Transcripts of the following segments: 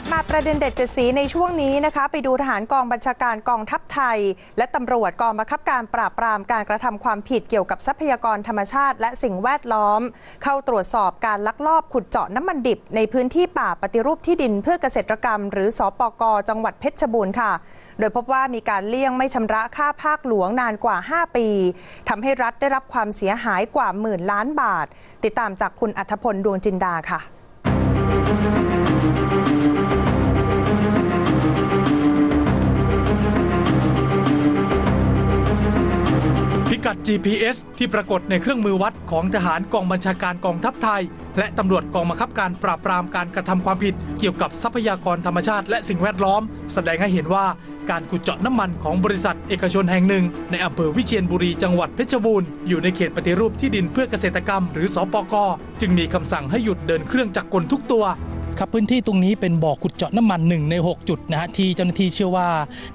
ลับมาประเด็นเด็ดเจ็ดสีในช่วงนี้นะคะ ไปดูทหารกองบัญชาการกองทัพไทย และตำรวจกองบังคับการปราบปรามการกระทำความผิดเกี่ยวกับทรัพยากรธรรมชาติ และสิ่งแวดล้อม เข้าตรวจสอบการลักลอบขุดเจาะน้ำมันดิบ ในพื้นที่ป่าปฏิรูปที่ดินเพื่อเกษตรกรรม หรือสอปกจังหวัดเพชรบูรณ์ค่ะ โดยพบว่ามีการเลี่ยงไม่ชำระค่าภาคหลวงนานกว่า 5 ปีทำให้รัฐได้รับความเสียหายกว่าหมื่นล้านบาท ติดตามจากคุณอัธพลดวงจินดาค่ะ กัด GPS ที่ปรากฏในเครื่องมือวัดของทหารกองบัญชาการกองทัพไทย และตำรวจกองบังคับการปราบปรามการกระทำความผิด เกี่ยวกับทรัพยากรธรรมชาติและสิ่งแวดล้อม แสดงให้เห็นว่าการขุดเจาะน้ำมันของบริษัทเอกชนแห่งหนึ่ง ในอำเภอวิเชียรบุรีจังหวัดเพชรบูรณ์อยู่ในเขตปฏิรูปที่ดินเพื่อเกษตรกรรม หรือสปกจึงมีคำสั่งให้หยุดเดินเครื่องจักรกลทุกตัว ครับพื้นที่ตรงนี้เป็นบ่อขุดเจาะน้ำมันหนึ่งใน 6 จุดนะฮะที่เจ้าหน้าที่เชื่อว่า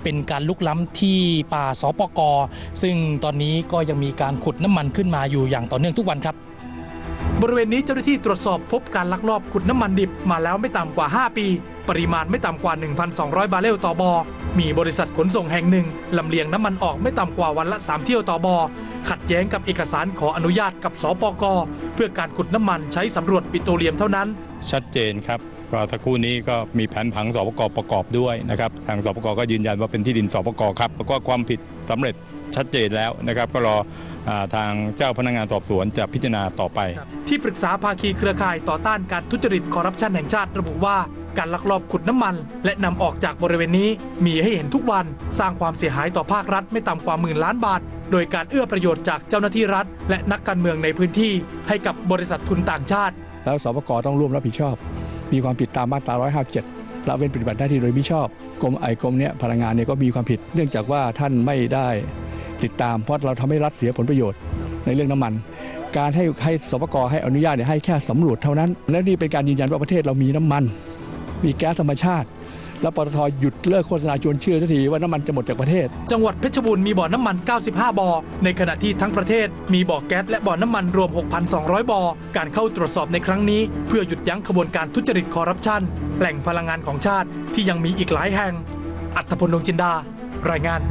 เป็นการลุกล้ำที่ป่าสปกซึ่งตอนนี้ก็ยังมีการขุดน้ำมันขึ้นมาอยู่อย่างต่อเนื่องทุกวันครับบริเวณนี้เจ้าหน้าที่ตรวจสอบพบการลักลอบขุดน้ำมันดิบมาแล้วไม่ต่ำกว่า 5 ปี ปริมาณไม่ต่ำกว่า 1,200 บาร์เรลต่อบอ มีบริษัทขนส่งแห่งหนึ่งลำเลียงน้ำมันออกไม่ต่ำกว่าวันละ 3 เที่ยวต่อบอ ขัดแย้งกับเอกสารขออนุญาตกับสปกเพื่อการขุดน้ำมันใช้สำรวจปิโตรเลียมเท่านั้น ชัดเจนครับก็สักครู่นี้ก็มีแผนผังสปกประกอบด้วยนะครับทางสปกก็ยืนยันว่าเป็นที่ดินสปกครับแล้วก็ความผิดสำเร็จชัดเจนแล้วนะครับ ก็รออาทางเจ้าพนักงานสอบสวนจะพิจารณาต่อไป ที่ปรึกษาภาคีเครือข่ายต่อต้านการทุจริตคอร์รัปชันแห่งชาติระบุว่า การลักลอบขุดน้ำมัน และนำออกจากบริเวณนี้มีให้เห็นทุกวัน สร้างความเสียหายต่อภาครัฐไม่ต่ำกว่าหมื่นล้านบาท โดยการเอื้อประโยชน์จากเจ้าหน้าที่รัฐ และนักการเมืองในพื้นที่ ให้กับบริษัททุนต่างชาติ แล้วสปกต้องร่วมรับผิดชอบ มีความผิดตามมาตรา 157ละเว้นปฏิบัติหน้าที่โดยมิชอบกรมไอกรมเนี่ยพลังงานเนี่ยก็มีความผิด เนื่องจากว่าท่านไม่ได้ติดตาม เพราะเราทำให้รัฐเสียผลประโยชน์ในเรื่องน้ำมัน การให้ให้สปกให้อนุญาตเนี่ยให้แค่สำรวจเท่านั้น และนี่เป็นการยืนยันว่าประเทศเรามีน้ำมัน มีแก๊สธรรมชาติ แล้วปตทหยุดเลิกโฆษณาชวนเชื่อทันทีว่าน้ำมันจะหมดจากประเทศ จังหวัดเพชรบูรณ์มีบ่อน้ำมัน 95 บ่อ ในขณะที่ทั้งประเทศมีบ่อแก๊สและบ่อน้ำมันรวม 6,200 บ่อ การเข้าตรวจสอบในครั้งนี้ เพื่อหยุดยั้งขบวนการทุจริตคอร์รัปชันแหล่งพลังงานของชาติที่ยังมีอีกหลายแห่ง อัธพลดวงจินดา รายงาน